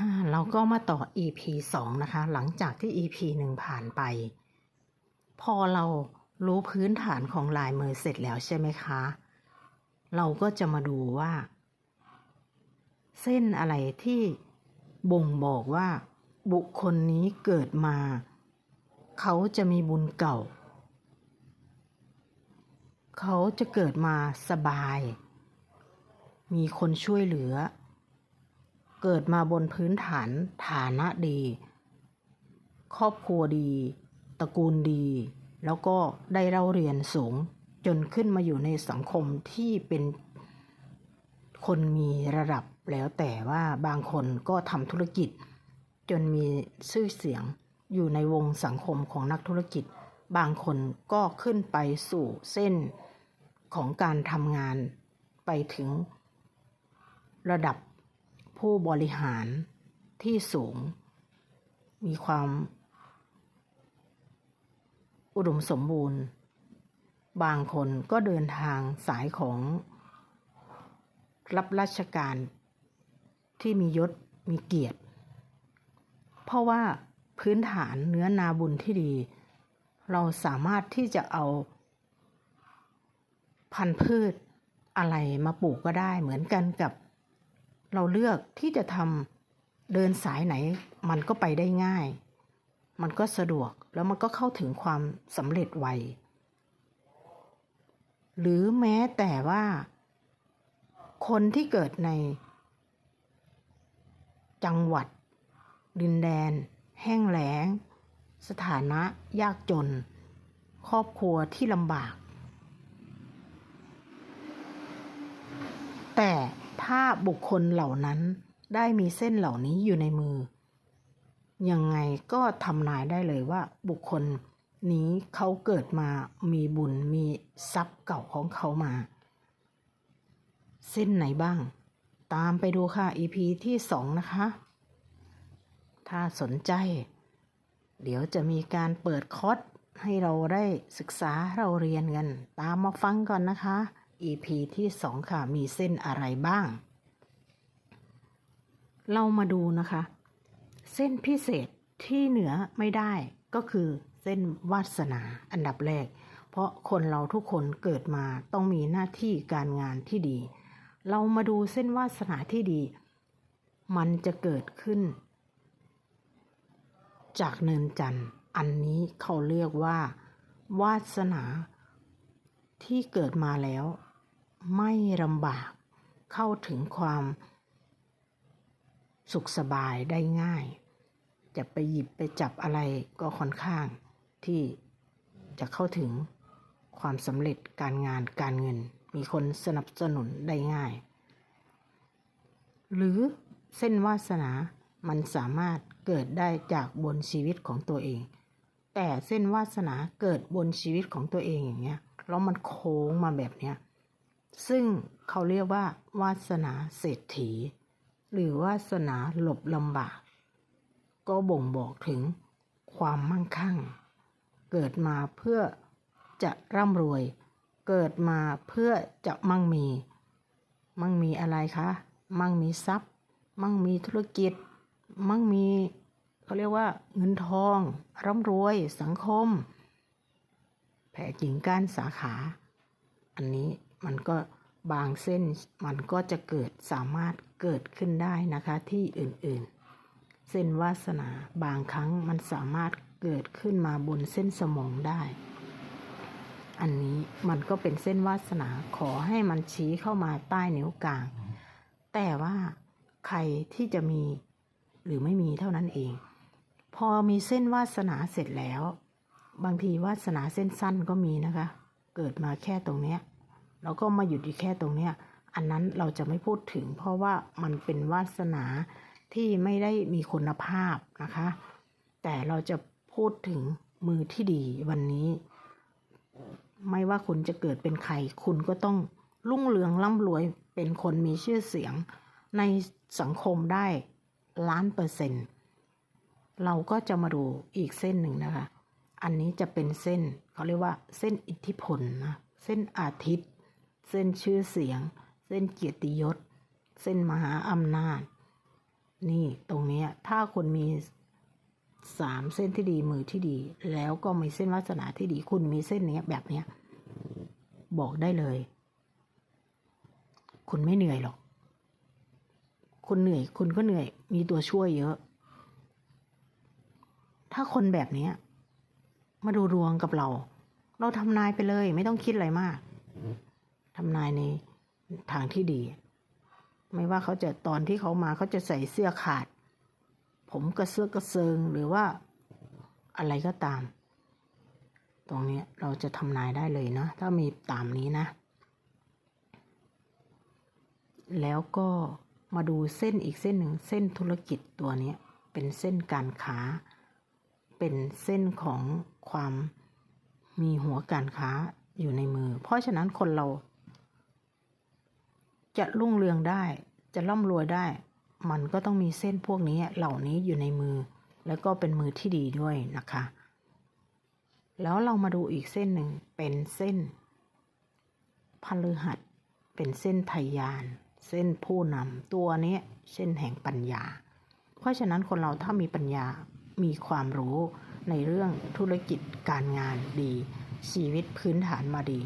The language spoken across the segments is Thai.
่ะเราก็มาต่อ EP 2 นะคะ หลังจากที่ EP 1 ผ่านไป พอเรารู้พื้นฐานของลายมือเสร็จแล้วใช่ไหมคะ เราก็จะมาดูว่า เส้นอะไรที่บ่งบอกว่า บุคคลนี้เกิดมา เขาจะมีบุญเก่า เขาจะเกิดมาสบาย มีคนช่วยเหลือ เกิดมาบนพื้นฐานฐานะดี ครอบครัวดีตระกูลดี แล้วก็ได้เล่าเรียนสูงจนขึ้นมาอยู่ในสังคมที่เป็นคนมีระดับแล้วแต่ว่าบางคนก็ทำธุรกิจ จนมีชื่อเสียงอยู่ในวงสังคมของนักธุรกิจ บางคนก็ขึ้นไปสู่เส้นของการทำงานไปถึงระดับ ผู้บริหารที่สูง มีความ อุดมสมบูรณ์ บางคนก็เดินทางสายของรับราชการที่มียศมีเกียรติ เพราะว่าพื้นฐานเนื้อนาบุญที่ดี เราสามารถที่จะเอา พันธุ์พืชอะไรมาปลูกก็ได้เหมือนกันกับ เราเลือกที่จะทำเดินสายไหน มันก็ไปได้ง่าย มันก็สะดวกแล้วมันก็เข้าถึงความสำเร็จไว หรือแม้แต่ว่า คนที่เกิดใน จังหวัด ดินแดน แห้งแล้ง สถานะยากจน ครอบครัวที่ลำบาก แต่ ถ้าบุคคลเหล่านั้นได้มีเส้นเหล่านี้อยู่ในมือ ยังไงก็ทำนายได้เลยว่า บุคคลนี้เขาเกิดมามีบุญมีทรัพย์เก่าของเขามา เส้นไหนบ้าง ตามไปดูค่ะ EP ที่สองนะคะ ถ้าสนใจ เดี๋ยวจะมีการเปิดคอร์สให้เราได้ศึกษาเราเรียนกัน ตามมาฟังก่อนนะคะ EP ที่สองค่ะ มีเส้นอะไรบ้าง เรามาดูนะคะ เส้นพิเศษที่เหนือไม่ได้ก็คือเส้นวาสนาอันดับแรก เพราะคนเราทุกคนเกิดมาต้องมีหน้าที่การงานที่ดี เรามาดูเส้นวาสนาที่ดี มันจะเกิดขึ้น จากเนินจันทร์อันนี้เขาเรียกว่า วาสนาที่เกิดมาแล้ว ไม่ลำบาก เข้าถึงความสุขสบายได้ง่าย จะไปหยิบไปจับอะไรก็ค่อนข้างที่จะเข้าถึงความสำเร็จการงานการเงิน มีคนสนับสนุนได้ง่าย หรือเส้นวาสนามันสามารถเกิดได้จากบนชีวิตของตัวเอง แต่เส้นวาสนาเกิดบนชีวิตของตัวเองอย่างเงี้ยแล้วมันโค้งมาแบบเนี้ย ซึ่งเขาเรียกว่าวาสนาเศรษฐี หรือวาสนาหลบลำบาก ก็บ่งบอกถึงความมั่งคั่ง เกิดมาเพื่อจะร่ำรวย เกิดมาเพื่อจะมั่งมี มั่งมีอะไรคะ มั่งมีทรัพย์ มั่งมีธุรกิจ มั่งมีเขาเรียกว่าเงินทอง ร่ำรวย สังคม แผ่กิ่งก้านสาขา อันนี้มันก็บางเส้นมันก็จะเกิดสามารถเกิดขึ้นได้นะคะที่อื่นๆ เส้นวาสนาบางครั้งมันสามารถเกิดขึ้นมาบนเส้นสมองได้ อันนี้มันก็เป็นเส้นวาสนาขอให้มันชี้เข้ามาใต้นิ้วกลาง แต่ว่าใครที่จะมีหรือไม่มีเท่านั้นเอง พอมีเส้นวาสนาเสร็จแล้ว บางทีวาสนาเส้นสั้นก็มีนะคะ เกิดมาแค่ตรงเนี้ยแล้วก็มาหยุดอยู่แค่ตรงเนี้ยอันนั้นเราจะไม่พูดถึง เพราะว่ามันเป็นวาสนาที่ไม่ได้มีคุณภาพนะคะ แต่เราจะพูดถึงมือที่ดีวันนี้ ไม่ว่าคุณจะเกิดเป็นใคร คุณก็ต้องรุ่งเรืองร่ำรวยเป็นคนมีชื่อเสียงในสังคมได้ล้านเปอร์เซ็นต์เราก็จะมาดูอีกเส้นหนึ่งนะคะ อันนี้จะเป็นเส้น เขาเรียกว่าเส้นอิทธิพลนะเส้นอาทิตย์ เส้นชื่อเสียง เส้นเกียรติยศ เส้นมหาอำนาจ นี่ตรงเนี้ยถ้าคุณมีสามเส้นที่ดีมือที่ดี แล้วก็มีเส้นวาสนาที่ดี คุณมีเส้นเนี้ยแบบเนี้ยบอกได้เลย คุณไม่เหนื่อยหรอก คุณเหนื่อย คุณก็เหนื่อย มีตัวช่วยเยอะ ถ้าคนแบบเนี้ยมาดูดวงกับเรา เราทำนายไปเลย ไม่ต้องคิดอะไรมากทำนายในทางที่ดี ไม่ว่าเขาจะตอนที่เขามาเขาจะใส่เสื้อขาด ผมกระเสื้อกระเซิงหรือว่าอะไรก็ตาม ตรงนี้เราจะทำนายได้เลยนะถ้ามีตามนี้นะ แล้วก็มาดูเส้นอีกเส้นหนึ่งเส้นธุรกิจตัวนี้เป็นเส้นการค้า เป็นเส้นของความ มีหัวการค้าอยู่ในมือ เพราะฉะนั้นคนเรา จะรุ่งเรืองได้ จะร่ำรวยได้ มันก็ต้องมีเส้นพวกนี้เหล่านี้อยู่ในมือ แล้วก็เป็นมือที่ดีด้วยนะคะ แล้วเรามาดูอีกเส้นหนึ่งเป็นเส้นพฤหัสเป็นเส้นไทยาน เส้นผู้นำตัวนี้เส้นแห่งปัญญา เพราะฉะนั้นคนเราถ้ามีปัญญามีความรู้ ในเรื่องธุรกิจการงานดี ชีวิตพื้นฐานมาดี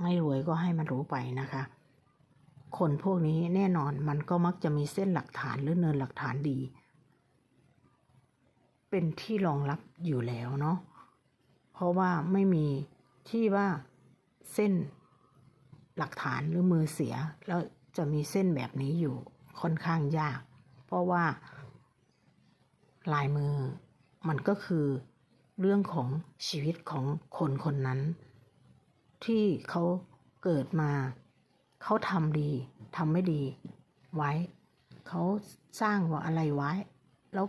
ไม่รวยก็ให้มันรู้ไปนะคะ คนพวกนี้แน่นอนมันก็มักจะมีเส้นหลักฐานหรือเนินหลักฐานดี เป็นที่รองรับอยู่แล้วเนาะเพราะว่าไม่มีที่ว่าเส้นหลักฐานหรือมือเสีย แล้วจะมีเส้นแบบนี้อยู่ค่อนข้างยาก เพราะว่าลายมือ มันก็คือเรื่องของชีวิตของคนคนนั้น ที่เขาเกิดมา เขาทำดีทำไม่ดีไว้ เขาสร้างว่าอะไรไว้ แล้ว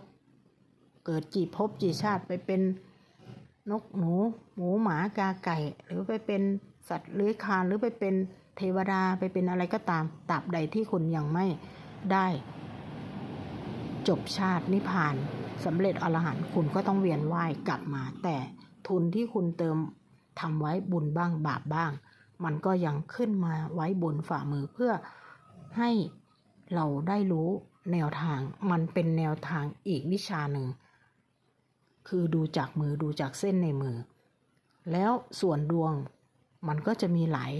เกิดจีภพจีชาติไปเป็นนกหนู หมูหมากาไก่ หรือไปเป็นสัตว์เลื้อยคลานหรือไปเป็นเทวดาไปเป็นอะไรก็ตามตราบใดที่คุณยังไม่ได้ จบชาตินิพพานสำเร็จอรหันต์คุณก็ต้องเวียนว่ายกลับมา แต่ทุนที่คุณเติมทำไว้บุญบ้างบาปบ้าง มันก็ยังขึ้นมาไว้บนฝ่ามือเพื่อให้เราได้รู้แนวทางมันเป็นแนวทางอีกวิชาหนึ่ง คือดูจากมือดูจากเส้นในมือ แล้วส่วนดวงมันก็จะมีหลาย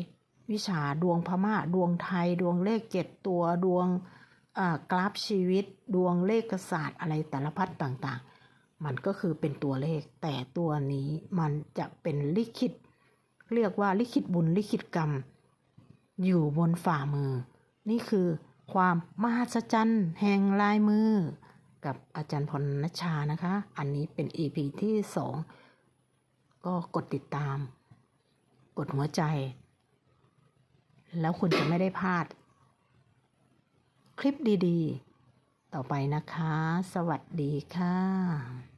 วิชาดวงพม่าดวงไทยดวงเลขเจ็ดตัวดวง กราฟชีวิตดวงเลขศาสตร์อะไรแต่ละพัดต่างๆ มันก็คือเป็นตัวเลข แต่ตัวนี้มันจะเป็นลิขิต เรียกว่าลิขิตบุญลิขิตกรรม อยู่บนฝ่ามือ นี่คือความมหัศจรรย์แห่งลายมือ กับอาจารย์พรณชานะคะ อันนี้เป็น EP ที่สองก็กดติดตาม กดหัวใจ แล้วคุณจะไม่ได้พลาด คลิปดีๆ ต่อไปนะคะ สวัสดีค่ะ